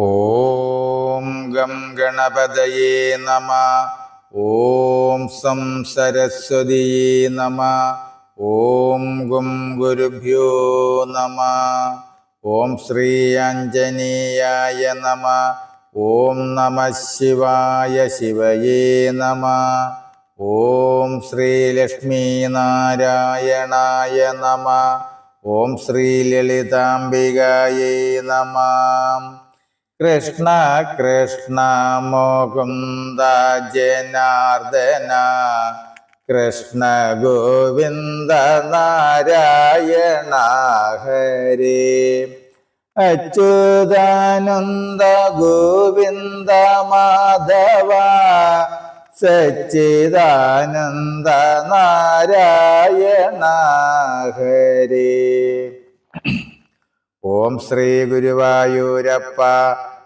ഓം gum ഗണപതയേ നമ. ഓം some സരസ്വതിയേ നമ. ഓം ഗും ഗുരുഭ്യോ നമ. ഓം ശ്രീ ആഞ്ജനേയായ നമ. ഓം നമ ശിവായ ശിവയേ നമ. ഓം ശ്രീ ലക്ഷ്മീ നാരായണായ നമ. ഓം ശ്രീ ലളിതാംബികായേ നമ. കൃഷ്ണ കൃഷ്ണ മുകുന്ദ ജനാർദ്ദന. കൃഷ്ണ ഗോവിന്ദ നാരായണ ഹരി. അച്യുതാനന്ദ ഗോവിന്ദ മാധവ. സച്ചിദാനന്ദ നാരായണ ഹരി. ഓം ശ്രീ ഗുരുവായൂരപ്പ.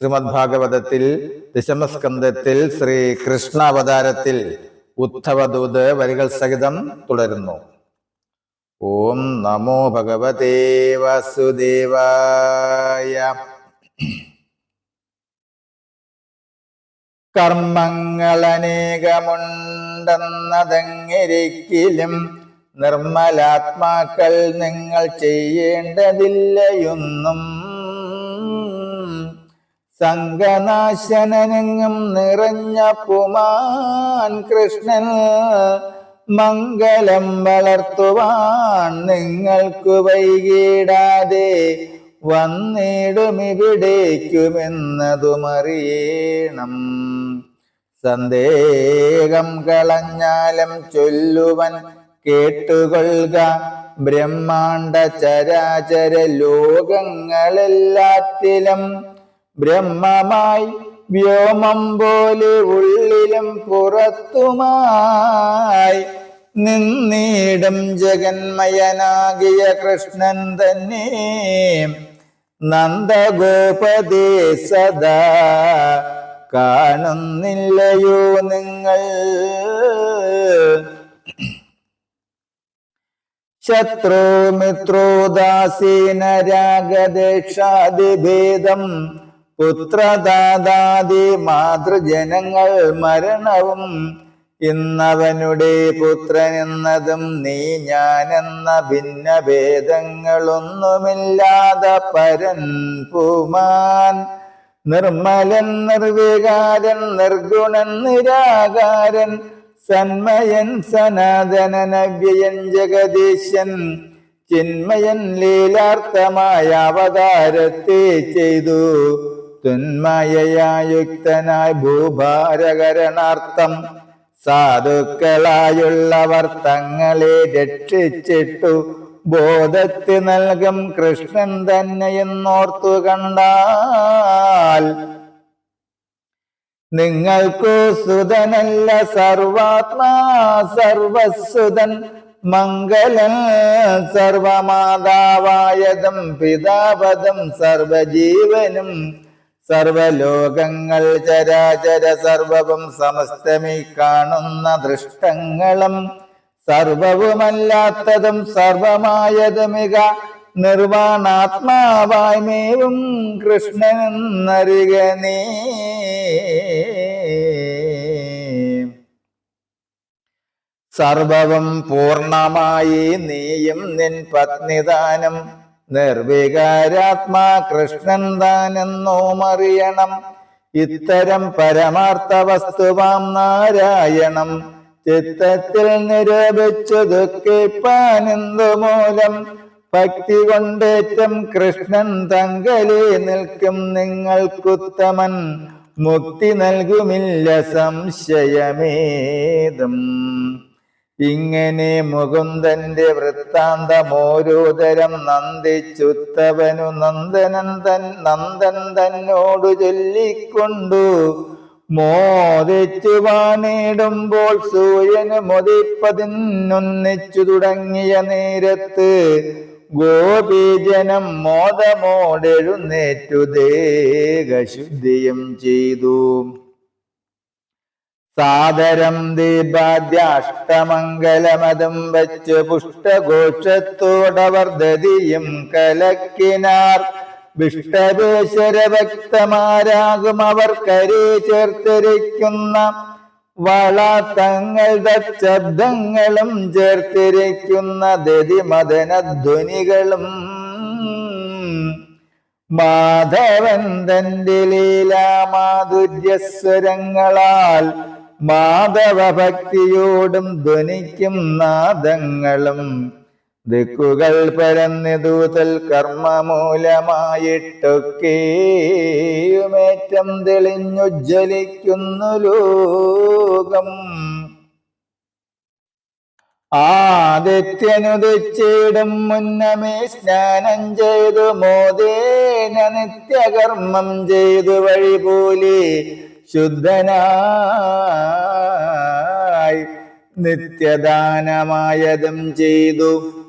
ശ്രീമദ് ഭാഗവതത്തിൽ ദശമസ്കന്ധത്തിൽ ശ്രീ കൃഷ്ണ അവതാരത്തിൽ ഉദ്ധവദൂത് വരികൾ സഹിതം തുടരുന്നു. ഓം നമോ ഭഗവതേ വാസുദേവായ. കർമ്മങ്ങളനേകമുണ്ടെന്നതെങ്ങിരിക്കലും നിർമ്മലാത്മാക്കൾ നിങ്ങൾ ചെയ്യേണ്ടതില്ലയൊന്നും സംഘനാശനനെങ്ങും നിറഞ്ഞ പുമാൻ കൃഷ്ണൻ മംഗലം വളർത്തുവാൻ നിങ്ങൾക്കു വൈകിടാതെ വന്നിടുമിവിടേക്കുമെന്നതുമറിയണം. സന്ദേഹം കളഞ്ഞാലും ചൊല്ലുവൻ കേട്ടുകൊള്ളുക ബ്രഹ്മാണ്ട ചരാചര ലോകങ്ങളെല്ലാത്തിലും. ബ്രഹ്മമായി വ്യോമം പോലെ ഉള്ളിലും പുറത്തുമായി നിന്നീടും ജഗന്മയനാകിയ കൃഷ്ണൻ തന്നെ. നന്ദഗോപദേ സദാ കാണുന്നില്ലയോ നിങ്ങൾ? ശത്രു മിത്രോദാസീന രാഗദേശാദിഭേദം പുത്രദാദാദി മാതൃജനങ്ങൾ മരണവും ഇന്നവനുടെ പുത്രനെന്നതും നീ ഞാനെന്ന ഭിന്ന ഭേദങ്ങളൊന്നുമില്ലാതെ പരൻ പുമാൻ. നിർമ്മലൻ നിർവികാരൻ നിർഗുണൻ നിരാകാരൻ സന്മയൻ സനാതനനവ്യയൻ ജഗദീശൻ ചിന്മയൻ ലീലാർത്ഥമായ അവതാരത്തെ ചെയ്തു. തുന്മയയുക്തനായ ഭൂഭാരകരണാർത്ഥം സാധുക്കളായുള്ളവർ തങ്ങളെ രക്ഷിച്ചിട്ടു ബോധത്തി നൽകും കൃഷ്ണൻ തന്നെ എന്നോർത്തു കണ്ടാൽ. നിങ്ങൾക്കു സുതനല്ല സർവാത്മാ സർവസുതൻ മംഗലൻ സർവമാതാവായതും പിതാപദം സർവജീവനും സർവലോകങ്ങൾ ചരാചര സർവവും സമസ്തമി കാണുന്ന ദൃഷ്ടങ്ങളും സർവവുമല്ലാത്തതും സർവമായതുമിക നിർവാണാത്മാവായ്മേവും കൃഷ്ണനെന്നറിക നീ. സർവവും പൂർണമായി നീയും നിൻ പത്നിദാനം നിർവികാരാത്മാ കൃഷ്ണൻ താനെന്നോം അറിയണം ഇത്തരം പരമാർത്ഥ വസ്തുവാം നാരായണം. ചിത്തത്തിൽ നിരൂപിച്ചു ദുഃഖിപ്പാനെന്തു മൂലം ഭക്തി കൊണ്ടേറ്റം കൃഷ്ണൻ തങ്കലേ നിൽക്കും നിങ്ങൾക്കുത്തമൻ. മുക്തി നൽകുമില്ല സംശയമേതും. ഇങ്ങനെ മുകുന്ദന്റെ വൃത്താന്തമോരോതരം നന്ദിച്ചുത്തവനു നന്ദനൻ തൻ നന്ദൻ തന്നോടു ചൊല്ലിക്കൊണ്ടു. മോദിച്ചു വാണിടുമ്പോൾ സൂര്യന് മുതിപ്പതിനൊന്നിച്ചു തുടങ്ങിയ നേരത്ത് ഗോപീജനം മോദമോടെഴുന്നേറ്റു ദേഹശുദ്ധിയും ചെയ്തു. സാദരം ദീപാദ്യാഷ്ടമംഗലമതും വച്ച് പുഷ്ടഘോഷത്തോടവർ ദതിയും കലക്കിനാർ. വിഷ്ടവേശ്വര ഭക്തമാരാകും അവർ കരി ചേർത്തിരിക്കുന്ന വളത്തങ്ങൾ ശബ്ദങ്ങളും ചേർത്തിരിക്കുന്ന ദതിമദനധ്വനികളും. മാധവൻ തന്റെ ലീലാമാധുര്യസ്വരങ്ങളാൽ മാധവ ഭക്തിയോടും ധ്വനിക്കും നാദങ്ങളും. ദിക്കുകൾ പരന്നിതൂതൽ കർമ്മമൂലമായിട്ടൊക്കെയുമേറ്റം തെളിഞ്ഞുജ്വലിക്കുന്നു ലോകം. ആദിത്യനുദിച്ചിടും മുന്നമേ സ്നാനം ചെയ്തു മോദേന നിത്യകർമ്മം ചെയ്തു വഴി പോലെ ശുദ്ധനായി നിത്യദാനമായതും ചെയ്തു.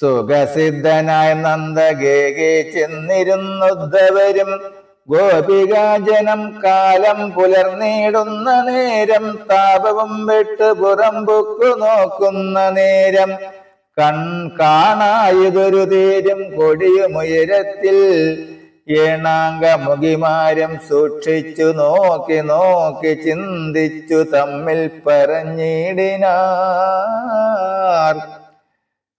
സുഖസിദ്ധനായ നന്ദഗേകെ ചെന്നിരുന്നുദ്ധവരും ഗോപികാജനം കാലം പുലർന്നിടുന്ന നേരം താപവും വിട്ട് പുറമ്പുക്കു നോക്കുന്ന നേരം കൺ കാണായതൊരു തേരും കൊടിയുമുയരത്തിൽ ഏണാങ്കമുഖിമാരും സൂക്ഷിച്ചു നോക്കി നോക്കി ചിന്തിച്ചു തമ്മിൽ പറഞ്ഞിടിനാർ.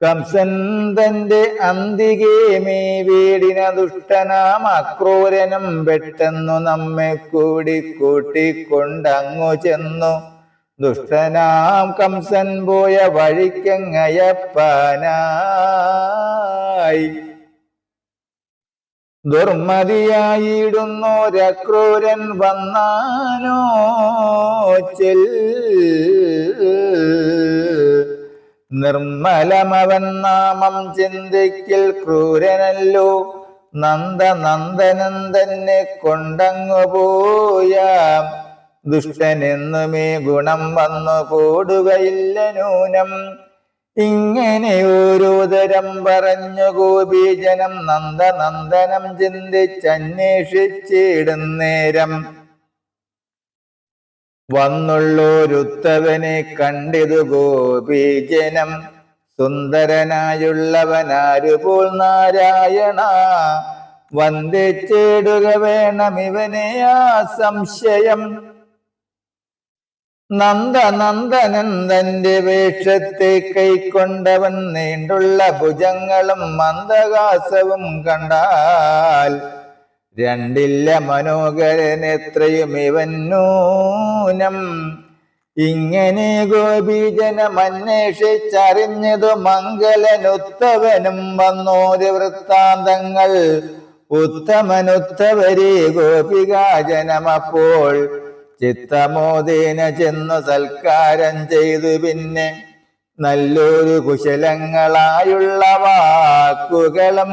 കംസൻ തന്റെ അന്തികേ വീടിന ദുഷ്ടനാം അക്രൂരനും പെട്ടെന്നു നമ്മെ കൂടി കൂട്ടിക്കൊണ്ടങ്ങു ചെന്നു. ദുഷ്ടനാം കംസൻ പോയ വഴിക്കങ്ങയപ്പാനായി. ദുർമതിയായിടുന്നോരക്രൂരൻ വന്നാനോ നിർമ്മലമവൻ നാമം ചിന്തിക്കൽ ക്രൂരനല്ലോ. നന്ദ നന്ദനന്ദനെ കൊണ്ടങ്ങു പോയ. ദുഷ്ടനെന്നുമേ ഗുണം വന്നു കൂടുകയില്ല നൂനം ഇങ്ങനെ ഓരോതരം പറഞ്ഞു ഗോപീജനം നന്ദനന്ദനം ചിന്തിച്ചന്വേഷിച്ചിടുന്നേരം വന്നുള്ളോരുത്തവനെ കണ്ടിതു ഗോപീജനം. സുന്ദരനായുള്ളവനാരുപോൽ നാരായണ. വന്ദിച്ചിടുക വേണം ഇവനെ ആ സംശയം. നന്ദനന്ദനന്ദന്റെ വേഷത്തെ കൈക്കൊണ്ടവൻ നീണ്ടുള്ള ഭുജങ്ങളും മന്ദഹാസവും കണ്ടാൽ രണ്ടില്ല മനോഹരൻ എത്രയും ഇവൻ നൂനം ഇങ്ങനെ ഗോപീജനം അന്വേഷിച്ചറിഞ്ഞതു മംഗലനുത്തവനും വന്നോര് വൃത്താന്തങ്ങൾ. ഉത്തമനുത്തവരെ ഗോപികാജനമപ്പോൾ ചിത്തമോദേന ചെന്നു സൽക്കാരം ചെയ്തു പിന്നെ നല്ലൊരു കുശലങ്ങളായുള്ള വാക്കുകളും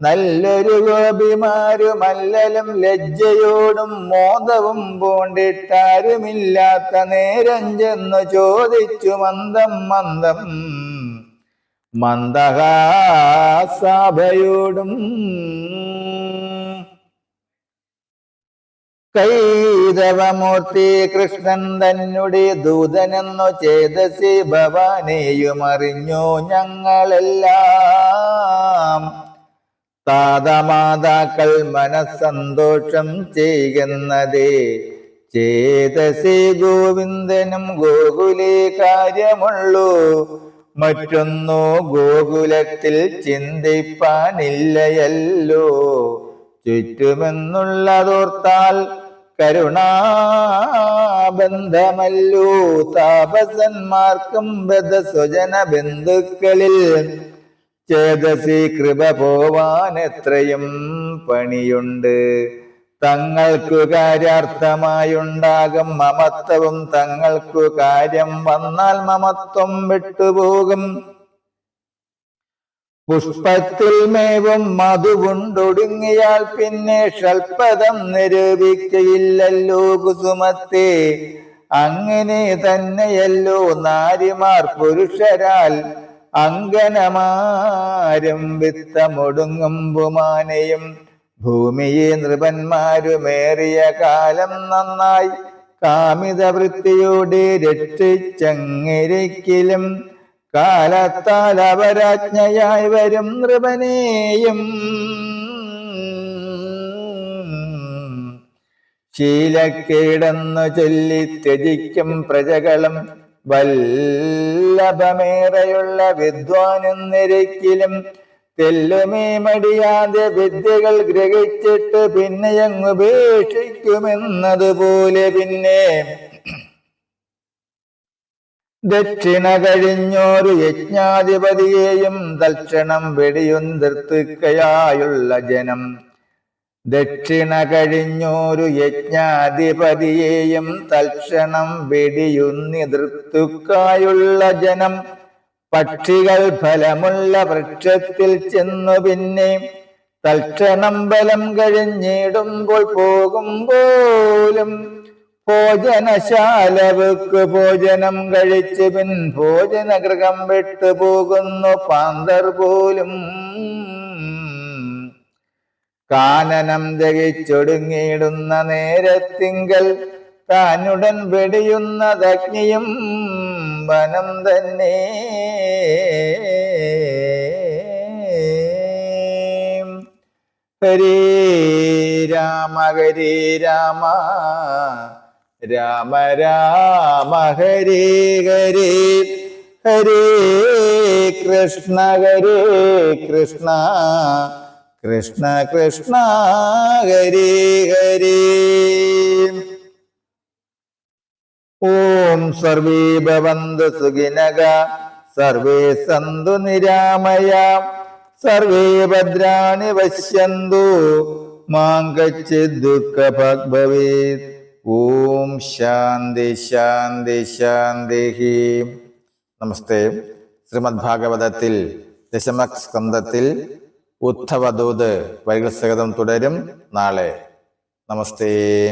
നല്ലൊരു ഗോപിമാരുമല്ലലും ലജ്ജയോടും മോദവും പൂണ്ടിട്ടാരുമില്ലാത്ത നേരം ചെന്നു ചോദിച്ചു മന്ദം മന്ദം മന്ദഹാസാഭയോടും കൈതവമൂർത്തി കൃഷ്ണൻ തന്നെ ദൂതനെന്നു ചേതസി ഭവാനെയും അറിഞ്ഞു ഞങ്ങളെല്ലാം. താതമാതാക്കൾ മനസ്സന്തോഷം ചെയ്യുന്നതേ ചേതസി ഗോവിന്ദനും ഗോകുലേ കാര്യമുള്ളൂ. മറ്റൊന്നു ഗോകുലത്തിൽ ചിന്തിപ്പാനില്ലയല്ലോ. ചുറ്റുമെന്നുള്ളതോർത്താൽ കരുണാബന്ധമല്ലോ താപസന്മാർക്കും ബദ്ധസ്വജന ബന്ധുക്കളിൽ ചേതസി കൃപ പോവാൻ എത്രയും പണിയുണ്ട്. തങ്ങൾക്കു കാര്യാർത്ഥമായുണ്ടാകും മമത്വവും തങ്ങൾക്കു കാര്യം വന്നാൽ മമത്വം വിട്ടുപോകും. പുഷ്പത്തിൽ മേവും മധുകൊണ്ടൊടുങ്ങിയാൽ പിന്നെ ഷൽപദം നിരൂപിക്കയില്ലല്ലോ കുസുമത്തെ. അങ്ങനെ തന്നെയല്ലോ നാരിമാർ പുരുഷരാൽ അങ്കനമാരും വിത്തമൊടുങ്ങുമ്പുമാനെയും. ഭൂമിയെ നൃപന്മാരുമേറിയ കാലം നന്നായി. കാമിത വൃത്തിയോടെ കാലത്താൽ അവരാജ്ഞയായി വരും നൃപനെയും. ശീലക്കേടെന്നു ചൊല്ലി ത്യജിക്കും പ്രജകളും വല്ലഭമേറെയുള്ള വിദ്വാനും നിരക്കിലും തെല്ലുമേ മടിയാതെ വിദ്യകൾ ഗ്രഹിച്ചിട്ട് പിന്നെ അങ്ങ് ഉപേക്ഷിക്കുമെന്നതുപോലെ പിന്നെ ദക്ഷിണ കഴിഞ്ഞോരു യജ്ഞാധിപതിയെയും തൽക്ഷണം വെടിയുന്തിർത്തുക്കയായുള്ള ജനം. ദക്ഷിണ കഴിഞ്ഞോരു യജ്ഞാധിപതിയെയും തൽക്ഷണം വെടിയുന്നിതൃത്തുക്കായുള്ള ജനം. പക്ഷികൾ ഫലമുള്ള വൃക്ഷത്തിൽ ചെന്നു പിന്നെ തൽക്ഷണം ബലം കഴിഞ്ഞിടുമ്പോൾ പോകുമ്പോലും ഭോജനശാലവുക്ക് ഭോജനം കഴിച്ച് പിൻ ഭോജനഗൃഹം വിട്ടു പോകുന്നു പാന്തർ പോലും. കാനനം ദഹിച്ചൊടുങ്ങിയിടുന്ന നേരത്തിങ്കൽ താനുടൻ വെടിയുന്നതഗ്നിയും വനം തന്നെ. ഹരേ രാമ ഹരേ രാമ രാമ രാമ ഹരേ ഹരേ. ഹരേ കൃഷ്ണ ഹരേ കൃഷ്ണ. കൃഷ്ണ കൃഷ്ണ ഹരേ ഹരേ. ഓം സർവേ ഭവന്തു സുഖിനക. സർവേ സന്തു നിരാമയ. സർവേ ഭദ്രാണി പശ്യന്തു മാം കച്ചിത് ദുഃഖഭാഗ് ഭവേത്. ഓം ശാന്തി ശാന്തി ശാന്തി. നമസ്തേ. ശ്രീമദ് ഭാഗവതത്തിൽ ദശമ സ്കന്ധത്തിൽ ഉദ്ധവദൂത് വൈകൽ സഹിതം തുടരും നാളെ. നമസ്തേ.